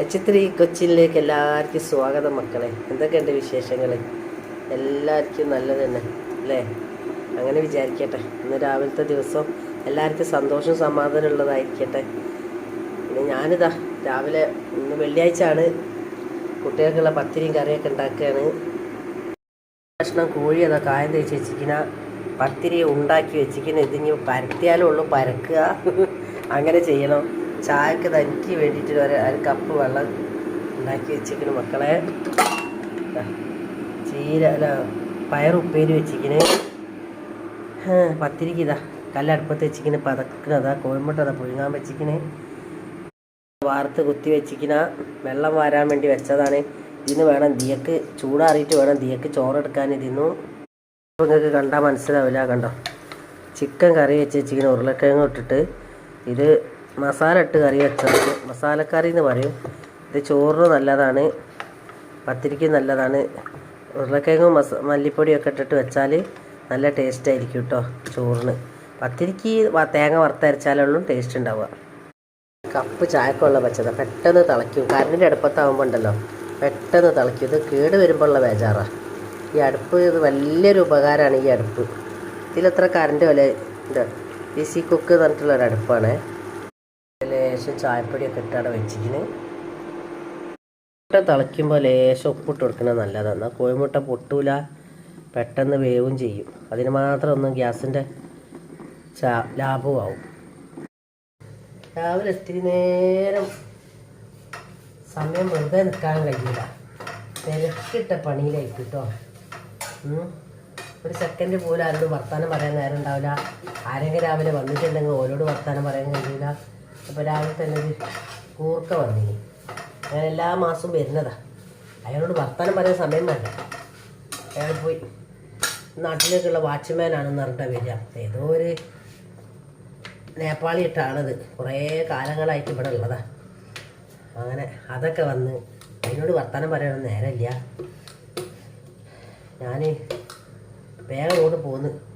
H three കൊച്ചിനിലേക്ക് എല്ലാവർക്കും സ്വാഗതം മക്കളെ. എന്തൊക്കെയുണ്ട് വിശേഷങ്ങൾ എല്ലാവർക്കും നല്ലത് തന്നെ അല്ലേ? അങ്ങനെ വിചാരിക്കട്ടെ. ഇന്ന് രാവിലത്തെ ദിവസം എല്ലാവർക്കും സന്തോഷം സമാധാനം ഉള്ളതായിരിക്കട്ടെ. പിന്നെ ഞാനിതാ രാവിലെ ഇന്ന് വെള്ളിയാഴ്ച ആണ് കുട്ടികൾക്കുള്ള പത്തിരിയും കറിയൊക്കെ ഉണ്ടാക്കുകയാണ്. ഭക്ഷണം കോഴി അതാ കായം തേച്ച് വെച്ചിരിക്കുന്ന പത്തിരി ഉണ്ടാക്കി വെച്ചിരിക്കുന്ന ഇതിനി പരത്തിയാലും ഉള്ളൂ പരക്കുക. അങ്ങനെ ചെയ്യണം. ചായക്ക് തനിക്ക് വേണ്ടിയിട്ട് ഒരു ഒരു കപ്പ് വെള്ളം ഉണ്ടാക്കി വെച്ചിരിക്കുന്നു മക്കളെ. ചീര അല്ല പയർ ഉപ്പേരി വെച്ചിരിക്കണ് പത്തിരിക്ക് ഇതാ കല്ലടുപ്പത്ത് വെച്ചിരിക്കണ് പതക്കണതാ കോഴിമുട്ട അതാ പുഴുങ്ങാൻ വെച്ചിരിക്കണ് വാർത്ത് കുത്തി വെച്ചിരിക്കണ വെള്ളം വാരാൻ വേണ്ടി വെച്ചതാണ്. ഇതിന് വേണം ദിയക്ക് ചൂടാറിയിട്ട് വേണം ദിയക്ക് ചോറെടുക്കാൻ ഇതിന്നു. നിങ്ങൾക്ക് കണ്ടാൽ മനസ്സിലാവില്ല കണ്ടോ? ചിക്കൻ കറി വെച്ച് വെച്ചിരിക്കുന്ന ഉരുളക്കിഴങ്ങ് ഇട്ടിട്ട്. ഇത് മസാല ഇട്ട് കറി വെച്ചത് മസാലക്കറി എന്ന് പറയും. ഇത് ചോറിന് നല്ലതാണ് പത്തിരിക്ക് നല്ലതാണ്. ഉരുളക്കിഴങ്ങും മസ മല്ലിപ്പൊടിയൊക്കെ ഇട്ടിട്ട് വെച്ചാൽ നല്ല ടേസ്റ്റ് ആയിരിക്കും കേട്ടോ ചോറിന്. പത്തിരിക്ക് തേങ്ങ വറുത്തരച്ചാലുള്ള ടേസ്റ്റ് ഉണ്ടാവുക. കപ്പ് ചായക്കുള്ള വെച്ചത് പെട്ടെന്ന് തിളയ്ക്കും. കറിന്റെ അടുപ്പത്താവുമ്പോൾ ഉണ്ടല്ലോ പെട്ടെന്ന് തിളയ്ക്കും. ഇത് കേട് വരുമ്പോഴുള്ള ബേജാറാണ് ഈ അടുപ്പ് ഇത് വലിയൊരു ഉപകാരമാണ് ഈ അടുപ്പ്. ഇതിലത്ര കറണ്ട് വില ഉണ്ട് ഈ സി കുക്ക് എന്ന് പറഞ്ഞിട്ടുള്ളൊരു അടുപ്പാണ്. ലേശം ചായപ്പൊടിയൊക്കെ ഇട്ടാണ് വെച്ചിരിക്കുന്നത് മുട്ട തിളയ്ക്കുമ്പോൾ ലേശം ഉപ്പിട്ട് കൊടുക്കുന്നത് നല്ലതാണ് എന്നാൽ കോഴിമുട്ട പൊട്ടൂല പെട്ടെന്ന് വേവും ചെയ്യും. അതിന് മാത്രം ഒന്നും ഗ്യാസിന്റെ ചാ രാവിലെ ഇത്തിരി നേരം സമയം വെറുതെ നിൽക്കാൻ കഴിയില്ല തിരക്കിട്ട പണിയിലായി കേട്ടോ ഒരു സെക്കൻഡ് പോലും ആരോട് വർത്താനം പറയാൻ നേരം ഉണ്ടാവില്ല. ആരെങ്കിലും രാവിലെ വന്നിട്ടുണ്ടെങ്കിൽ ഓരോട് വർത്താനം പറയാൻ കഴിയില്ല അപ്പോൾ രാവിലെ തന്നെ ഒരു കൂർക്ക വന്നിനി. ഞാൻ എല്ലാ മാസവും വരുന്നതാ. അയാളോട് വർത്താനം പറയാൻ സമയം വേണ്ട. അയാൾ പോയി. നാട്ടിലേക്കുള്ള വാച്ച്മാനാണെന്ന് പറഞ്ഞിട്ടാണ് വരിക. ഏതോ ഒരു നേപ്പാളി ഇട്ടാണത്. കുറേ കാലങ്ങളായിട്ട് ഇവിടെ ഉള്ളതാ. അങ്ങനെ അതൊക്കെ വന്ന് അതിനോട് വർത്തമാനം പറയാൻ നേരമില്ല. ഞാൻ വേഗം കൊണ്ട് പോന്ന്.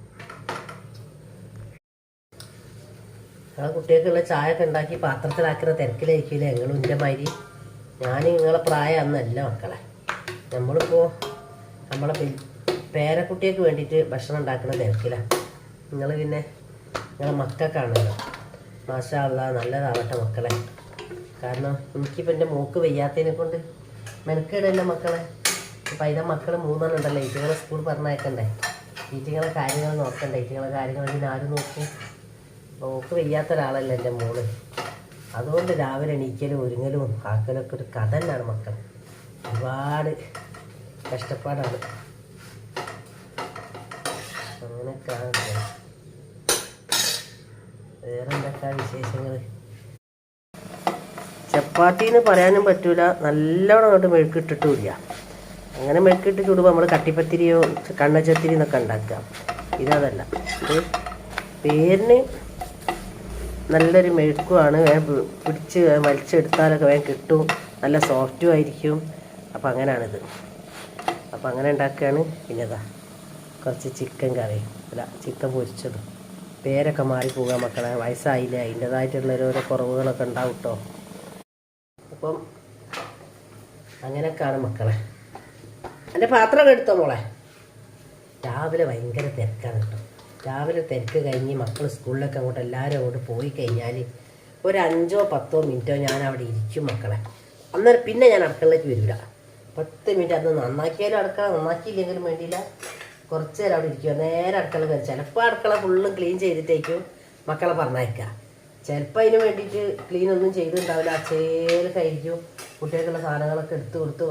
ഞങ്ങളെ കുട്ടികൾക്കുള്ള ചായ ഒക്കെ ഉണ്ടാക്കി പാത്രത്തിലാക്കുന്ന തിരക്കിലായിരിക്കില്ല ഞങ്ങളും എന്റെ മാതിരി? ഞാൻ നിങ്ങളെ പ്രായം അന്നല്ല മക്കളെ. നമ്മളിപ്പോൾ നമ്മളെ പേരക്കുട്ടിയൊക്കെ വേണ്ടിയിട്ട് ഭക്ഷണം ഉണ്ടാക്കുന്ന തിരക്കിലാണ് നിങ്ങൾ പിന്നെ നിങ്ങളെ മക്കൾക്കാണല്ലോ. മാഷാള്ള നല്ലതാവട്ടെ മക്കളെ. കാരണം എനിക്കിപ്പോൾ എന്റെ മൂക്ക് വയ്യാത്തതിനെ കൊണ്ട് മെനക്കേടല്ല മക്കളെ? ഇപ്പം അതിന്റെ മക്കൾ മൂന്നെണ്ണം ഉണ്ടല്ലോ ഈറ്റുകളെ സ്കൂൾ പറഞ്ഞയക്കണ്ടേ? ഈറ്റുകളെ കാര്യങ്ങൾ നോക്കണ്ടേ? ഈറ്റുകളെ കാര്യങ്ങൾ പിന്നെ ആരും നോക്കും? മോക്ക് വയ്യാത്ത ഒരാളല്ല എന്റെ മോൾ. അതുകൊണ്ട് രാവിലെ എണീക്കലും ഒരുങ്ങലും ആക്കലും ഒക്കെ ഒരു കഥ തന്നെയാണ് മക്കൾ. ഒരുപാട് കഷ്ടപ്പാടാണ്. അങ്ങനെയൊക്കെയാണ്. വേറെ എന്തൊക്കെയാണ് വിശേഷങ്ങൾ ചപ്പാത്തി എന്ന് പറയാനും പറ്റൂല. നല്ലോണം അങ്ങോട്ട് മെഴുക്കിട്ടിട്ടുമില്ല. അങ്ങനെ മെഴുക്കിട്ട് ചൂടുമ്പോൾ നമ്മൾ കട്ടിപ്പത്തിരിയോ കണ്ണച്ചത്തിരി എന്നൊക്കെ ഉണ്ടാക്കുക. ഇതതല്ല. പേരിന് നല്ലൊരു മെഴുക്കുമാണ് പിടിച്ച് വലിച്ചെടുത്താലൊക്കെ വേഗം കിട്ടും. നല്ല സോഫ്റ്റും ആയിരിക്കും. അപ്പം അങ്ങനെയാണിത് അപ്പം അങ്ങനെ ഉണ്ടാക്കുകയാണ് പിന്നെ ഇതാ കുറച്ച് ചിക്കൻ കറി അല്ല ചിക്കൻ പൊരിച്ചതും. പേരൊക്കെ മാറിപ്പോകുക മക്കളെ. വയസ്സായില്ലേ? അതിന്റെതായിട്ടുള്ള ഓരോ കുറവുകളൊക്കെ ഉണ്ടാവും കേട്ടോ അപ്പം അങ്ങനെയൊക്കെയാണ് മക്കളെ. എന്റെ പാത്രമൊക്കെ എടുത്തോ മോളെ? രാവിലെ ഭയങ്കര തിരക്കാണ് കേട്ടോ രാവിലെ തിരക്ക് കഴിഞ്ഞ് മക്കൾ സ്കൂളിലൊക്കെ അങ്ങോട്ട് എല്ലാവരും അങ്ങോട്ട് പോയി കഴിഞ്ഞാൽ ഒരു അഞ്ചോ പത്തോ മിനിറ്റോ ഞാൻ അവിടെ ഇരിക്കും മക്കളെ. അന്നേരം പിന്നെ ഞാൻ അടുക്കളയിലേക്ക് വരില്ല പത്ത് മിനിറ്റ് അത് നന്നാക്കിയാലും അടുക്കള നന്നാക്കിയില്ലെങ്കിലും വേണ്ടിയില്ല. കുറച്ച് നേരം അവിടെ ഇരിക്കുക നേരെ അടുക്കള കയറി. ചിലപ്പോൾ അടുക്കള ഫുള്ളും ക്ലീൻ ചെയ്തിട്ടേക്കും മക്കളെ പറഞ്ഞയക്കുക ചിലപ്പോൾ അതിന് വേണ്ടിയിട്ട് ക്ലീൻ ഒന്നും ചെയ്തിട്ടുണ്ടാവില്ല. അച്ചേലൊക്കെ ആയിരിക്കും. കുട്ടികൾക്കുള്ള സാധനങ്ങളൊക്കെ എടുത്ത് കൊടുത്ത്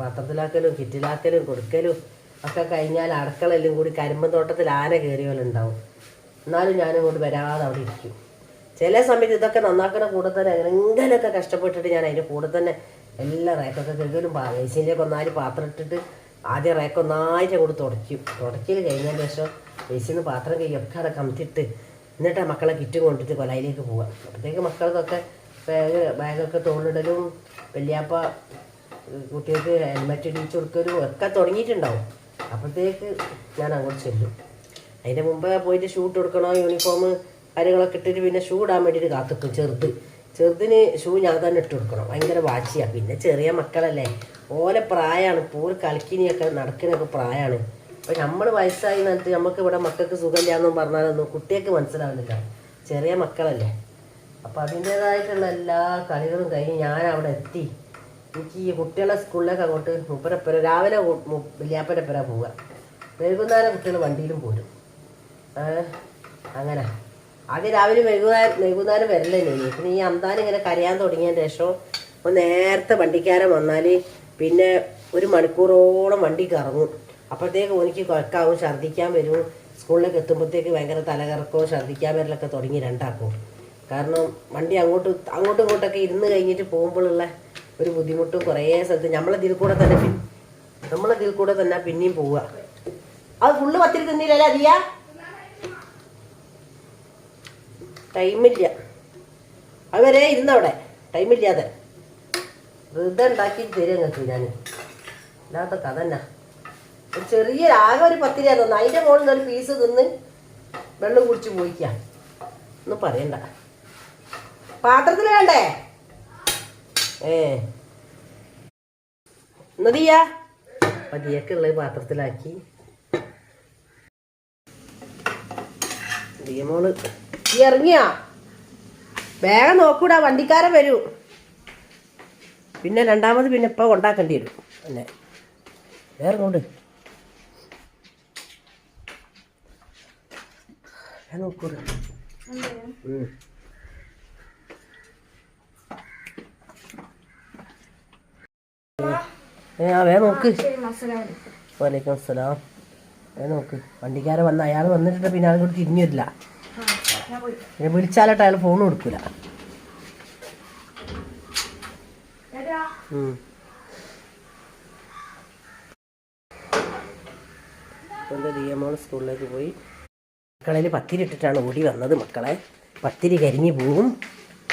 പാത്രത്തിലാക്കലും കിറ്റിലാക്കലും കൊടുക്കലും. ഒക്കെ കഴിഞ്ഞാൽ അടുക്കളയിലും കൂടി കരിമ്പ് തോട്ടത്തിൽ ആന കയറിയവരുണ്ടാവും എന്നാലും കൂടി വരാതെ അവിടെ ഇരിക്കും. ചില സമയത്ത് ഇതൊക്കെ നന്നാക്കുന്ന കൂടെ തന്നെ എങ്ങനെയൊക്കെ കഷ്ടപ്പെട്ടിട്ട് ഞാൻ അതിന്റെ കൂടെ തന്നെ എല്ലാ റേക്കൊക്കെ കഴുകലും വേസിന്റെയൊക്കെ ഒന്നാൽ പാത്രം ഇട്ടിട്ട് ആദ്യം റേക്ക് ഒന്നായിട്ട് അങ്ങോട്ട് തുടയ്ക്കും. തുടയ്ക്കൽ കഴിഞ്ഞതിന് ശേഷം വേസിന്ന് പാത്രം കൈയൊക്കെ അവിടെ കമത്തിട്ട് എന്നിട്ട് മക്കളെ കിറ്റും കൊണ്ടിട്ട് കൊലയിലേക്ക് പോവാം. അപ്പോഴത്തേക്ക് മക്കൾക്കൊക്കെ ബാഗ് ബാഗൊക്കെ തോളിടലും വലിയപ്പ കുട്ടികൾക്ക് ഹെൽമെറ്റ് ഇടിച്ചു കൊടുക്കലും ഒക്കെ തുടങ്ങിയിട്ടുണ്ടാവും. അപ്പോഴത്തേക്ക് ഞാൻ അങ്ങോട്ട് ചെല്ലും. അതിന്റെ മുമ്പ് പോയിട്ട് ഷൂട്ട് കൊടുക്കണോ യൂണിഫോം കാര്യങ്ങളൊക്കെ ഇട്ടിട്ട് പിന്നെ ഷൂ ഇടാൻ വേണ്ടിയിട്ട് കാത്തിക്കും ചെറുത്. ചെറുതിന് ഷൂ ഞാൻ തന്നെ ഇട്ട് കൊടുക്കണം. ഭയങ്കര വാശിയാണ് പിന്നെ ചെറിയ മക്കളല്ലേ. ഓലെ പ്രായമാണ് പോൽ കളിക്കിനിയൊക്കെ നടക്കണൊക്കെ പ്രായമാണ് അപ്പം നമ്മൾ വയസ്സായി എന്നിട്ട് നമുക്ക് ഇവിടെ മക്കൾക്ക് സുഖമില്ലാന്നും പറഞ്ഞാലൊന്നും കുട്ടികൾക്ക് മനസ്സിലാവുന്നില്ല. ചെറിയ മക്കളല്ലേ. അപ്പം അതിന്റേതായിട്ടുള്ള എല്ലാ കളികളും കഴിഞ്ഞ് ഞാൻ അവിടെ എത്തി. എനിക്ക് ഈ കുട്ടികളെ സ്കൂളിലേക്ക് അങ്ങോട്ട് മുപ്പരപ്പുര രാവിലെ വലിയാപ്പരപ്പുര പോവുക. വൈകുന്നേരം കുട്ടികൾ വണ്ടിയിലും പോരും. അങ്ങനെ. ആദ്യം രാവിലെ വൈകുന്നേരം വൈകുന്നേരം വരല്ലേ ഇനി? പിന്നെ ഈ അന്താനം ഇങ്ങനെ കരയാൻ തുടങ്ങിയതിന് ശേഷം ഒന്ന് നേരത്തെ വണ്ടിക്കാരൻ വന്നാൽ പിന്നെ ഒരു മണിക്കൂറോളം വണ്ടി കറങ്ങും. അപ്പോഴത്തേക്ക് എനിക്ക് കുഴക്കാവും ഛർദ്ദിക്കാൻ വരും. സ്കൂളിലേക്ക് എത്തുമ്പോഴത്തേക്ക് ഭയങ്കര തലകറക്കവും ഛർദ്ദിക്കാൻ വരലൊക്കെ തുടങ്ങി രണ്ടാക്കും കാരണം വണ്ടി അങ്ങോട്ട് അങ്ങോട്ടും ഇങ്ങോട്ടൊക്കെ ഇരുന്ന് കഴിഞ്ഞിട്ട് പോകുമ്പോഴുള്ള ഒരു ബുദ്ധിമുട്ടും കുറേ സ്ഥലത്ത് നമ്മളതിൽ കൂടെ തന്നെ നമ്മളെ നമ്മളതിൽ കൂടെ തന്നെ പിന്നെയും പോവുക. അത് ഫുള്ള് പത്തിരി തിന്നില്ലല്ലേ അതിയ? ടൈമില്ല അവരെ ഇരുന്നവിടെ. ടൈമില്ലാതെ വെറുതെ ഉണ്ടാക്കി തരും നിങ്ങൾക്ക് ഞാൻ ഇല്ലാത്ത കഥ തന്നെ. ഒരു ചെറിയ ആകെ ഒരു പത്തിരിയാ തന്നു അതിന്റെ മുകളിൽ ഒരു പീസ് തിന്ന് വെള്ളം കുടിച്ച് പോയിക്കാം. ഒന്നും പറയണ്ട. പാത്രത്തിൽ വേണ്ടേ? ഏ. എന്നതിയാ പതിയൊക്കെയുള്ള പാത്രത്തിലാക്കി. മോൾ. ഇറങ്ങിയാ? വേഗം നോക്കൂടാ വണ്ടിക്കാരൻ വരൂ. പിന്നെ രണ്ടാമത് പിന്നെ ഇപ്പം ഉണ്ടാക്കേണ്ടി വരും. പിന്നെ. വേറെ കൊണ്ട് ഞാൻ നോക്കൂടാ. വേ നോക്ക്. വലൈക്കും അസ്സലാം. വേ നോക്ക്. വണ്ടിക്കാരൻ വന്ന അയാൾ വന്നിട്ട് പിന്നെ അയാൾ കൂടി തിരിഞ്ഞു വരില്ല. പിന്നെ വിളിച്ചാലട്ട് അയാൾ ഫോൺ കൊടുക്കൂല. സ്കൂളിലേക്ക് പോയി. മക്കളിൽ പത്തിരി ഇട്ടിട്ടാണ് ഓടി വന്നത് മക്കളെ. പത്തിരി കരിഞ്ഞു പോകും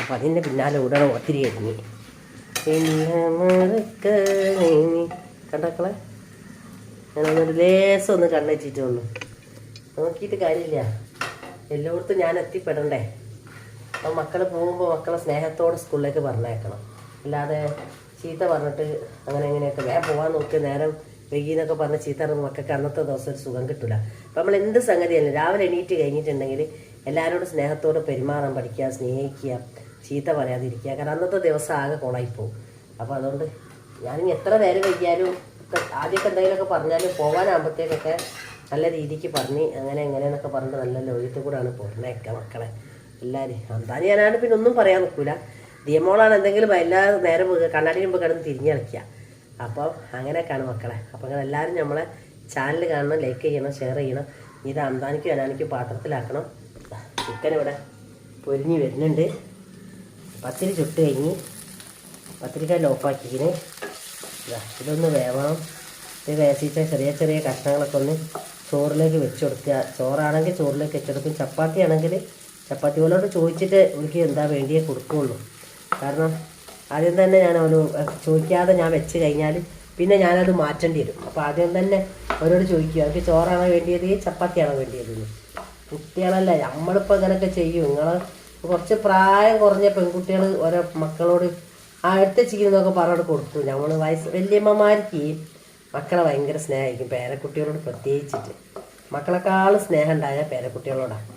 അപ്പം അതിന്റെ പിന്നാലെ ഓടണം പത്തിരി കരിഞ്ഞ്. കണ്ടക്കളെ ഞാനൊന്നൊരു ലേസം ഒന്ന് കണ്ണച്ചിട്ടേ ഉള്ളൂ നോക്കിയിട്ട് കാര്യമില്ല. എല്ലായിടത്തും ഞാൻ എത്തിപ്പെടണ്ടേ? അപ്പം മക്കൾ പോകുമ്പോൾ മക്കളെ സ്നേഹത്തോടെ സ്കൂളിലേക്ക് പറഞ്ഞേക്കണം അല്ലാതെ ചീത്ത പറഞ്ഞിട്ട് അങ്ങനെ ഇങ്ങനെയൊക്കെ വേഗം പോകാൻ നോക്കി നേരം വൈകിന്നൊക്കെ പറഞ്ഞ് ചീത്ത പറഞ്ഞ മക്കൾക്ക് അന്നത്തെ ദിവസം ഒരു സുഖം കിട്ടില്ല അപ്പം നമ്മൾ എന്ത് സംഗതിയല്ല? രാവിലെ എണീറ്റ് കഴിഞ്ഞിട്ടുണ്ടെങ്കിൽ എല്ലാവരോടും സ്നേഹത്തോടെ പെരുമാറാൻ പഠിക്കുക സ്നേഹിക്കുക. ചീത്ത പറയാതിരിക്കുക. കാരണം അന്നത്തെ ദിവസം ആകെ കുളായിപ്പോവും. അപ്പോൾ അതുകൊണ്ട് ഞാനിനി എത്ര നേരം വൈകിയാലും ആദ്യമൊക്കെ എന്തെങ്കിലുമൊക്കെ പറഞ്ഞാലും പോകാനാകുമ്പോഴത്തേക്കൊക്കെ നല്ല രീതിക്ക് പറഞ്ഞ് അങ്ങനെ എങ്ങനെയെന്നൊക്കെ പറഞ്ഞിട്ട് നല്ല ലോകത്തിൽ കൂടെയാണ് പോരണേക്ക മക്കളെ. എല്ലാവരും എന്താണ് ഞാനാണ് പിന്നെ ഒന്നും പറയാൻ നിൽക്കില്ല ദിയമോളാണ് എന്തെങ്കിലും എല്ലാ നേരം കണ്ണാടി മുമ്പ് കിടന്ന് തിരിഞ്ഞ് കളിക്കുക. അപ്പോൾ അങ്ങനെയൊക്കെയാണ് മക്കളെ. അപ്പോൾ അങ്ങനെ എല്ലാവരും നമ്മളെ ചാനൽ കാണണം ലൈക്ക് ചെയ്യണം ഷെയർ ചെയ്യണം. ഇത് അന്താനിക്കും അനാനിക്കും പാത്രത്തിലാക്കണം. ചിക്കൻ ഇവിടെ പൊരിഞ്ഞ് വരുന്നുണ്ട്. പത്തിരി ചുട്ട് കഴിഞ്ഞ് പത്തിരിക്കാരിൽ ഓഫാക്കിക്കിന് ഇതാ, ഇതൊന്ന് വേവണം. ഇത് വേസിച്ച ചെറിയ ചെറിയ കഷ്ണങ്ങളൊക്കെ ഒന്ന് ചോറിലേക്ക് വെച്ച് കൊടുക്കുക. ചോറാണെങ്കിൽ ചോറിലേക്ക് വെച്ചെടുക്കും ചപ്പാത്തി ആണെങ്കിൽ ചപ്പാത്തി പോലോട്ട് ചോദിച്ചിട്ട് എനിക്ക് എന്താ വേണ്ടിയേ കൊടുക്കുകയുള്ളൂ കാരണം ആദ്യം തന്നെ ഞാൻ അവന് ചോദിക്കാതെ ഞാൻ വെച്ച് കഴിഞ്ഞാൽ പിന്നെ ഞാനത് മാറ്റേണ്ടി വരും. അപ്പോൾ ആദ്യം തന്നെ അവരോട് ചോദിക്കുക എനിക്ക് ചോറാണോ വേണ്ടിയത്? ചപ്പാത്തിയാണോ വേണ്ടിയത്. കുട്ടികളല്ല നമ്മളിപ്പോൾ ഇങ്ങനെയൊക്കെ ചെയ്യും. നിങ്ങൾ കുറച്ച് പ്രായം കുറഞ്ഞ പെൺകുട്ടികൾ ഓരോ മക്കളോട് അടുത്ത ചിക്കുന്നൊക്കെ പറഞ്ഞോട് കൊടുത്തു. നമ്മൾ വയസ്സ് വലിയമ്മമാർക്ക് മക്കളെ ഭയങ്കര സ്നേഹമായിരിക്കും. പേരക്കുട്ടികളോട് പ്രത്യേകിച്ചിട്ട്. മക്കളെക്കാളും സ്നേഹം ഉണ്ടായ പേരക്കുട്ടികളോടാണ്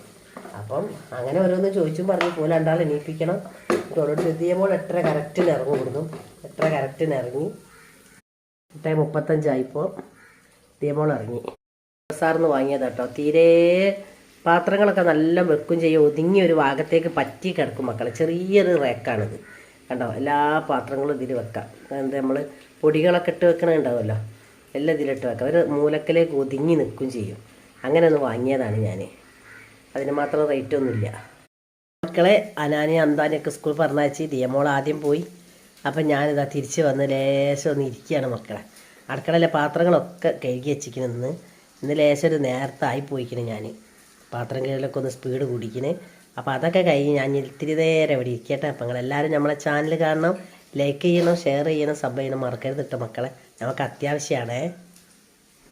അപ്പം അങ്ങനെ ഓരോന്ന് ചോദിച്ചും പറഞ്ഞു പോലെ രണ്ടാൾ എണീപ്പിക്കണം. ഓരോട് എത്തിയപ്പോൾ എട്ടര കറക്റ്റിന് ഇറങ്ങും കൊടുത്തു. എട്ടര കറക്റ്റിന് ഇറങ്ങി. എട്ടേ മുപ്പത്തഞ്ചായിപ്പോൾ ഇതേപോലെ ഇറങ്ങി. സാറിന്ന് വാങ്ങിയതാട്ടോ. തീരെ പാത്രങ്ങളൊക്കെ നല്ല വെക്കും ചെയ്യും. ഒതുങ്ങി ഒരു ഭാഗത്തേക്ക് പറ്റി കിടക്കും മക്കളെ. ചെറിയൊരു റേക്കാണിത് കണ്ടോ? എല്ലാ പാത്രങ്ങളും ഇതിൽ വെക്കാം. എന്താ നമ്മൾ പൊടികളൊക്കെ ഇട്ട് വെക്കണുണ്ടാവുമല്ലോ എല്ലാം ഇതിലിട്ട് വെക്കാം. ഒരു മൂലക്കലേക്ക് ഒതുങ്ങി നിൽക്കും ചെയ്യും. അങ്ങനെ ഒന്ന് വാങ്ങിയതാണ് ഞാൻ അതിന് മാത്രം റേറ്റ് ഒന്നുമില്ല. മക്കളെ അനാനെ അന്താനെയൊക്കെ സ്കൂൾ പറഞ്ഞയച്ച് ദിയമോൾ ആദ്യം പോയി. അപ്പം ഞാനിതാ തിരിച്ച് വന്ന് ലേശം ഒന്ന് ഇരിക്കുകയാണ് മക്കളെ. അടുക്കളയിലെ പാത്രങ്ങളൊക്കെ കഴുകി വെച്ചിരിക്കുന്നു ഇന്ന്. ലേശം ഒരു നേരത്തെ ആയി ഞാൻ പാത്രം കീഴിലൊക്കെ ഒന്ന് സ്പീഡ് കൂടിക്കണ് അപ്പോൾ അതൊക്കെ കഴിഞ്ഞ് ഞാൻ ഇത്തിരി നേരം ഇവിടെ ഇരിക്കട്ടെ. അപ്പം നിങ്ങളെല്ലാവരും നമ്മളെ ചാനൽ കാണണം. ലൈക്ക് ചെയ്യണം ഷെയർ ചെയ്യണം സബ് ചെയ്യണം. മറക്കരുത് കേട്ടോ മക്കളെ. നമുക്ക് അത്യാവശ്യമാണേ